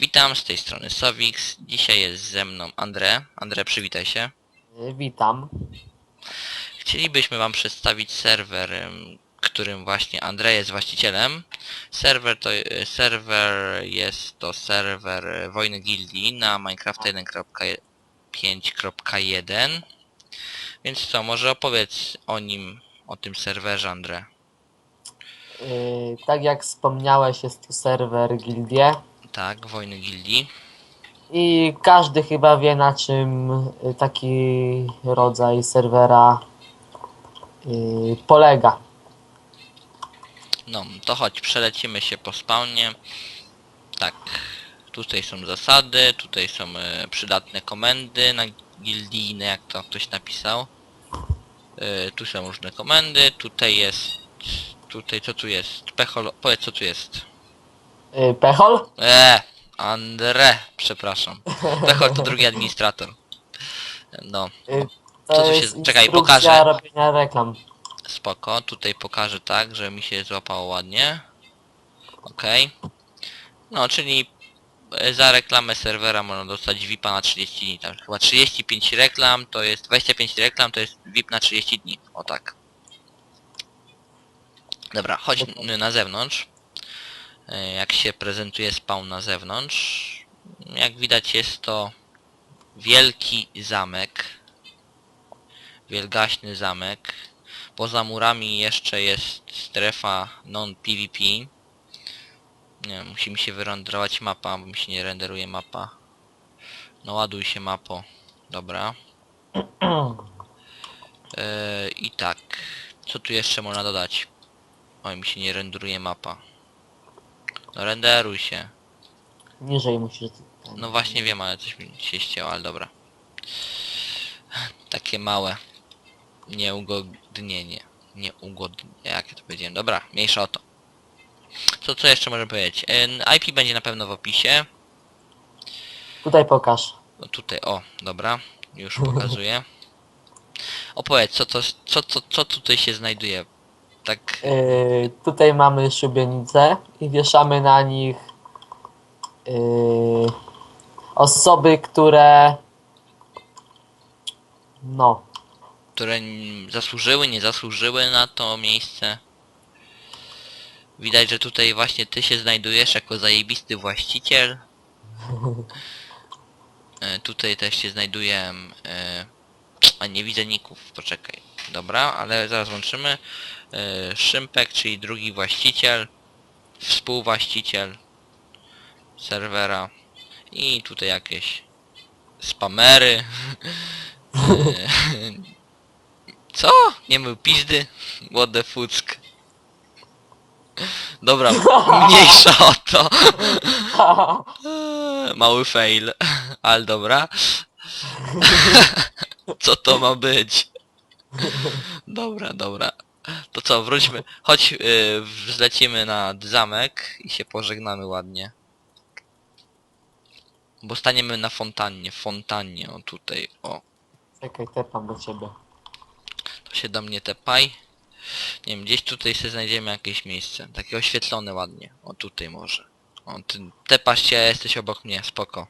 Witam, z tej strony Sowix. Dzisiaj jest ze mną Andre. Andre, przywitaj się. Witam. Chcielibyśmy wam przedstawić serwer, ym, którym właśnie Andre jest właścicielem. Serwer to y, serwer jest to serwer y, Wojny Gildii na Minecraft 1.5.1. Więc co, może opowiedz o nim, o tym serwerze Andre. Y, Tak jak wspomniałeś, jest to serwer Gildie Tak, Wojny Gildii. i każdy chyba wie na czym y, taki rodzaj serwera y, polega. No, to chodź, przelecimy się po spawnie. Tak, tutaj są zasady, tutaj są e, przydatne komendy na gildijne, jak to ktoś napisał. E, tu są różne komendy, tutaj jest... Tutaj co tu jest? Pechol... Powiedz co tu jest. Y, Pechol? Eee, Andre, przepraszam. Pechol to drugi administrator. No, Y, Co tu się- jest czekaj, instrukcja pokażę. robienia reklam. Spoko, tutaj pokażę tak, że mi się złapało ładnie. Okej. No, czyli e, za reklamę serwera można dostać VIP-a na 30 dni. Tam chyba 35 reklam to jest 25 reklam to jest VIP na 30 dni. O tak. Dobra, chodź n- na zewnątrz. E, Jak się prezentuje spawn na zewnątrz. Jak widać jest to wielki zamek. Wielgaśny zamek. Poza murami jeszcze jest strefa non-PvP. Nie, się wyrenderować mapa, bo mi się nie renderuje mapa. No ładuj się mapo. Dobra. Yy, I tak. Co tu jeszcze można dodać? Oj, mi się nie renderuje mapa. No renderuj się. Niżej musisz... No właśnie wiem, ale coś mi się ścięło, ale dobra. Takie małe nieugodnienie. Nieugodnienie, jak ja to powiedziałem. Dobra, mniejsza o to. Co, co jeszcze możemy powiedzieć? E, IP będzie na pewno w opisie. Tutaj pokaż. No tutaj, o, dobra. Już pokazuję. Opowiedz, co, to, co, co, co tutaj się znajduje? Tak, Y, Tutaj mamy szubienice i wieszamy na nich y, osoby, które no, które zasłużyły, nie zasłużyły na to miejsce. Widać, że tutaj właśnie ty się znajdujesz jako zajebisty właściciel. E, tutaj też się znajduję... E, a nie widzę ników, poczekaj. Dobra, ale zaraz łączymy. E, Szympek, czyli drugi właściciel, współwłaściciel serwera i tutaj jakieś spamery. E, co? Nie był pizdy? What the fuck? Dobra, mniejsza o to. Eee, Mały fail, ale dobra. Co to ma być? Dobra, dobra. To co, wróćmy. Chodź, yy, zlecimy na zamek i się pożegnamy ładnie. Bo staniemy na fontannie, fontannie, o tutaj, o. czekaj, tepam do ciebie. To się do mnie tepaj. Nie wiem, gdzieś tutaj sobie znajdziemy jakieś miejsce. Takie oświetlone ładnie. O tutaj może. O, ty tepasz się, jesteś obok mnie, spoko.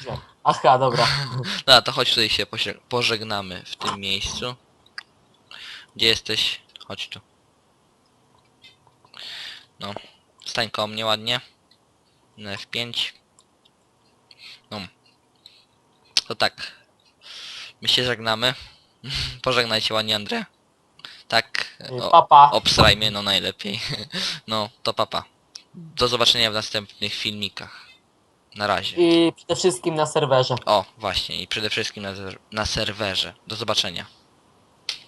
Gdzie? Aha, dobra. Dobra, to chodź tutaj się pożegnamy w tym miejscu. Gdzie jesteś? Chodź tu. No, stań koło mnie ładnie. Na F5. No. To tak. My się żegnamy. Pożegnaj się ładnie, Andrzej. Tak. Y, O, Papa. obsraj mnie, no najlepiej. No, to papa. Do zobaczenia w następnych filmikach. Na razie. I przede wszystkim na serwerze. O, właśnie, i przede wszystkim na, na serwerze. Do zobaczenia.